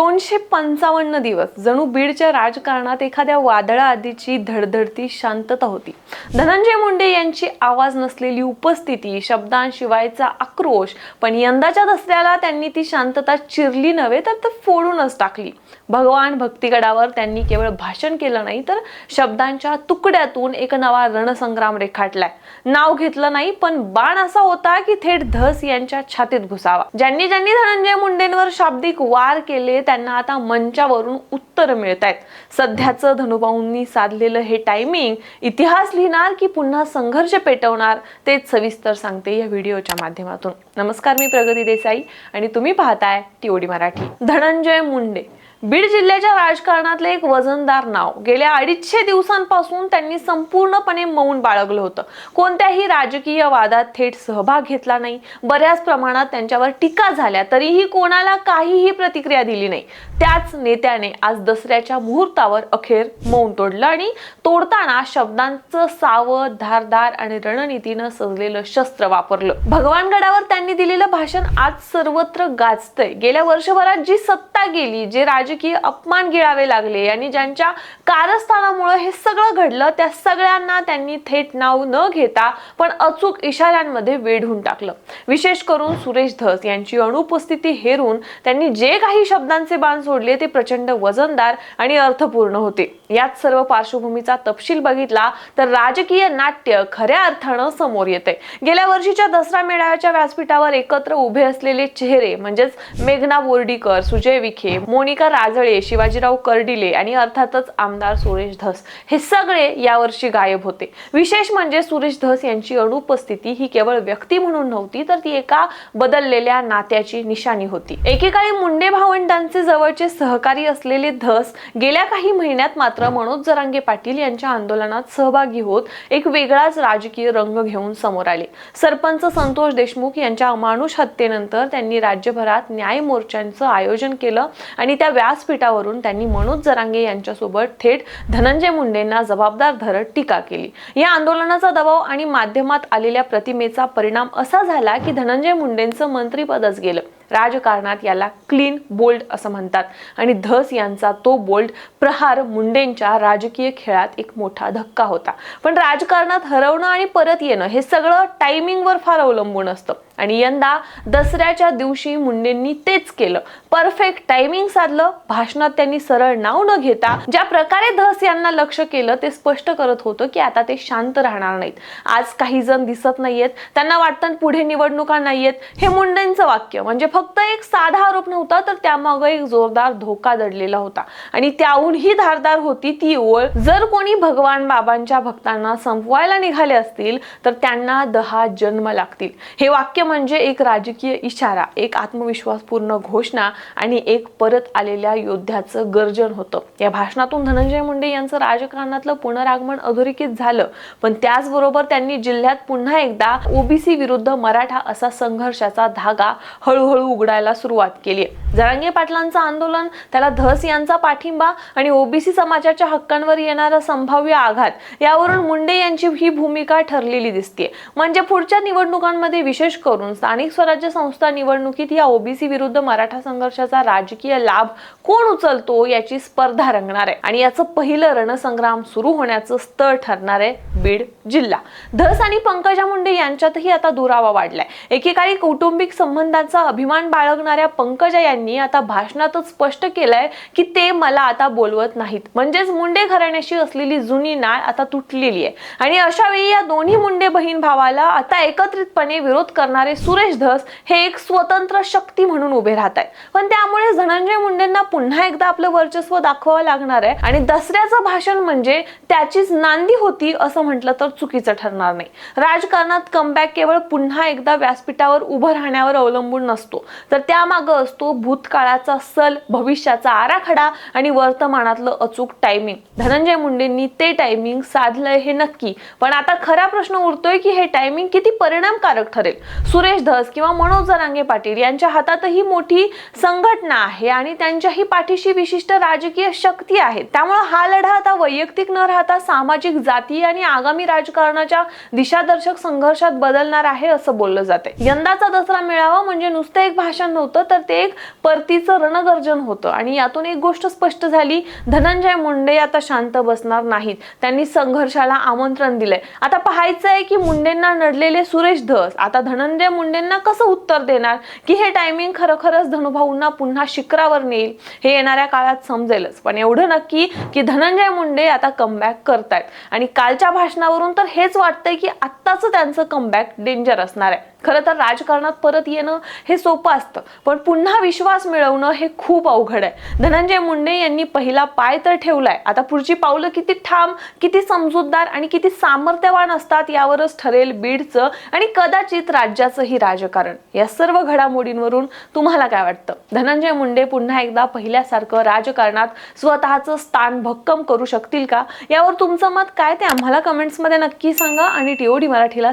दोनशे पंचावन्न दिवस जणू बीडच्या राजकारणात एखाद्या वादळा आधीची धडधडती शांतता होती. धनंजय मुंडे यांची आवाज नसलेली उपस्थिती शब्दांशिवायचा आक्रोश पण यंदाच्या दसऱ्याला त्यांनी ती शांतता चिरली नव्हे तर ती फोडूनच टाकली. भगवान भक्तिगडावर त्यांनी केवळ भाषण केलं नाही तर शब्दांच्या तुकड्यातून एक नवा रणसंग्राम रेखाटलाय. नाव घेतलं नाही पण बाण असा होता की थेट धस यांच्या छातीत घुसावा. ज्यांनी ज्यांनी धनंजय मुंडेंवर शाब्दिक वार केले त्यांना आता मंचावरून उत्तर मिळत आहेत सध्याचं धनुभाऊंनी साधलेलं हे टायमिंग इतिहास लिहिणार की पुन्हा संघर्ष पेटवणार तेच सविस्तर सांगते या व्हिडिओच्या माध्यमातून. नमस्कार मी प्रगती देसाई आणि तुम्ही पाहताय टीओडी मराठी. धनंजय मुंडे. बीड जिल्ह्याच्या राजकारणातले एक वजनदार नाव. गेल्या अडीचशे दिवसांपासून त्यांनी संपूर्णपणे मौन बाळगलं होतं. कोणत्याही राजकीय वादात थेट सहभाग घेतला नाही. बऱ्याच प्रमाणात त्यांच्यावर टीका झाल्या तरीही कोणाला काहीही प्रतिक्रिया दिली नाही. त्याच नेत्याने आज दसऱ्याच्या मुहूर्तावर अखेर मौन तोडलं आणि तोडताना शब्दांचं सावध धारदार आणि रणनीतीनं सजलेलं शस्त्र वापरलं. भगवानगडावर त्यांनी दिलेलं भाषण आज सर्वत्र गाजतंय. गेल्या वर्षभरात जी सत्ता गेली जे राज राजकीय अपमान गिळावे लागले आणि ज्यांच्या कारस्थानामुळे हे सगळं घडलं त्या सगळ्यांना त्यांनी थेट नाव न घेता पण अचूक इशाऱ्यांमध्ये वेढून टाकलं. विशेष करून सुरेश धस यांची अनुपस्थिती हेरून त्यांनी जे काही शब्दांचे बाण सोडले ते प्रचंड वजनदार आणि अर्थपूर्ण होते. यात सर्व पार्श्वभूमीचा तपशील बघितला तर राजकीय नाट्य खऱ्या अर्थानं समोर येते गेल्या वर्षीच्या दसरा मेळाव्याच्या व्यासपीठावर एकत्र उभे असलेले चेहरे म्हणजेच मेघना बोर्डीकर सुजय विखे मोनिका राजळे शिवाजीराव कर्डिले आणि अर्थातच आमदार सुरेश धस हे सगळे यावर्षी गायब होते. विशेष म्हणजे सुरेश धस यांची अनुपस्थिती ही केवळ व्यक्ती म्हणून नव्हती तर ती एका बदललेल्या नात्याची निशाणी होती. एकेकाळी मुंडे भावंडांचे जवळचे सहकारी असलेले धस गेल्या काही महिन्यात मात्र मनोज जरांगे पाटील यांच्या आंदोलनात सहभागी होत एक वेगळाच राजकीय रंग घेऊन समोर आले. सरपंच संतोष देशमुख यांच्या अमानुष हत्येनंतर त्यांनी राज्यभरात न्याय मोर्चांचं आयोजन केलं आणि त्या व्यासपीठावरून त्यांनी मनोज जरांगे यांच्यासोबत थेट धनंजय मुंडेंना जबाबदार धरत टीका केली. या आंदोलनाचा दबाव आणि माध्यमात आलेल्या प्रतिमेचा परिणाम असा झाला की धनंजय मुंडेंचं मंत्रीपदच गेलं. राजकारणात याला क्लीन बोल्ड असं म्हणतात आणि धस यांचा तो बोल्ड प्रहार मुंडेंच्या राजकीय खेळात एक मोठा धक्का होता. पण राजकारणात हरवणं आणि परत येणं हे सगळं टायमिंगवर फार अवलंबून असतं. आणि यंदा दसऱ्याच्या दिवशी मुंडेंनी तेच केलं. परफेक्ट टायमिंग साधलं. भाषणात त्यांनी सरळ नाव न घेता ज्या प्रकारे धस यांना लक्ष केलं ते स्पष्ट करत होतं की आता ते शांत राहणार नाहीत. आज काही जण दिसत नाहीयेत. त्यांना वाटतं पुढे निवडणुका नाहीयेत. हे मुंडेंचं वाक्य. म्हणजे फक्त एक साधा आरोप नव्हता तर त्यामागं एक जोरदार धोका दडलेला होता. आणि त्याहूनही धारदार होती ती ओळ. जर कोणी भगवान बाबांच्या भक्तांना संपवायला निघाले असतील तर त्यांना दहा जन्म लागतील. हे वाक्य म्हणजे एक राजकीय इशारा एक आत्मविश्वासपूर्ण घोषणा आणि एक परत आलेल्या योद्ध्याचं गर्जन होतं. या भाषणातून धनंजय मुंडे यांचं राजकारणातलं पुनरागमन अधोरेखित झालं. पण त्याचबरोबर त्यांनी जिल्ह्यात पुन्हा एकदा ओबीसी विरुद्ध मराठा असा संघर्षाचा धागा हळूहळू उघडायला सुरुवात केली जरांगे पाटलांचं आंदोलन त्याला धस यांचा पाठिंबा आणि ओबीसी समाजाच्या हक्कांवर येणारा संभाव्य आघात यावरून मुंडे यांची ही भूमिका ठरलेली दिसते म्हणजे पुढच्या निवडणुकांमध्ये विशेष करून स्थानिक स्वराज्य संस्था निवडणुकीत या ओबीसी विरुद्ध मराठा संघर्षाचा राजकीय लाभ कोण उचलतो याची स्पर्धा रंगणार आहे. आणि याचं पहिलं रणसंग्राम सुरू होण्याचं स्थळ ठरणार आहे बीड जिल्हा. धस आणि पंकजा मुंडे यांच्यातही आता दुरावा वाढलाय. एकेकाळी कौटुंबिक संबंधांचा अभिमान बाळगणाऱ्या पंकजा यांनी आता भाषणातच स्पष्ट केलंय की ते मला आता बोलवत नाहीत. म्हणजेच मुंडे घराण्याशी असलेली जुनी नाळ आता तुटलेली आहे. आणि अशा वेळी या दोन्ही मुंडे बहीण भावाला आता एकत्रितपणे विरोध करणारे सुरेश धस हे एक स्वतंत्र शक्ती म्हणून उभे राहत आहेत. पण त्यामुळे धनंजय मुंडेंना पुन्हा एकदा आपलं वर्चस्व दाखवावं लागणार आहे आणि दसऱ्याचं भाषण म्हणजे त्याचीच नांदी होती असं म्हटलं तर चुकीचं ठरणार नाही. राजकारणात कमबॅक केवळ पुन्हा एकदा व्यासपीठावर उभं राहण्यावर अवलंबून नसतो. तर त्यामागं असतो भूतकाळाचा सल भविष्याचा आराखडा आणि वर्तमानातलं अचूक टायमिंग धनंजय मुंडेंनी ते टायमिंग साधलंय हे नक्की. पण आता खरा प्रश्न उरतोय की हे टायमिंग किती परिणामकारक ठरेल? सुरेश धस किंवा मनोज जरांगे पाटील यांच्या हातातही मोठी संघटना आहे आणि त्यांच्याही पाठीशी विशिष्ट राजकीय शक्ती आहे. त्यामुळे हा लढा आता वैयक्तिक न राहता सामाजिक जाती आणि आगामी राजकारणाच्या दिशादर्शक संघर्षात बदलणार आहे असं बोललं जाते यंदाचा दसरा मेळावा म्हणजे नुसतं एक भाषण नव्हतं तर ते एक परतीचं रणगर्जन होतं. आणि यातून एक गोष्ट स्पष्ट झाली धनंजय मुंडे आता शांत बसणार नाहीत. त्यांनी संघर्षाला आमंत्रण दिलंय. आता पाहायचं आहे की मुंडेंना नडलेले सुरेश धस आता धनंजय मुंडेंना कसं उत्तर देणार? की हे टायमिंग खरोखरच धनुभाऊंना पुन्हा शिखरावर नेईल? हे येणाऱ्या काळात समजेलच. पण एवढं नक्की की धनंजय मुंडे आता कमबॅक करतायत. आणि कालच्या भाषणावरून तर हेच वाटतंय की आत्ताच त्यांचं कमबॅक डेंजर असणार आहे. खरं तर राजकारणात परत येणं हे सोपं असतं पण पुन्हा विश्वास मिळवणं हे खूप अवघड आहे. धनंजय मुंडे यांनी पहिला पाय तर ठेवलाय. आता पुढची पावलं किती ठाम किती समजूतदार आणि किती सामर्थ्यवान असतात यावरच ठरेल बीडचं आणि कदाचित राज्याचंही राजकारण. या सर्व घडामोडींवरून तुम्हाला काय वाटतं? धनंजय मुंडे पुन्हा एकदा पहिल्यासारखं राजकारणात स्वतःचं स्थान भक्कम करू शकतील का? यावर तुमचं मत काय ते आम्हाला कमेंट्समध्ये नक्की सांगा आणि टीओडी मराठीला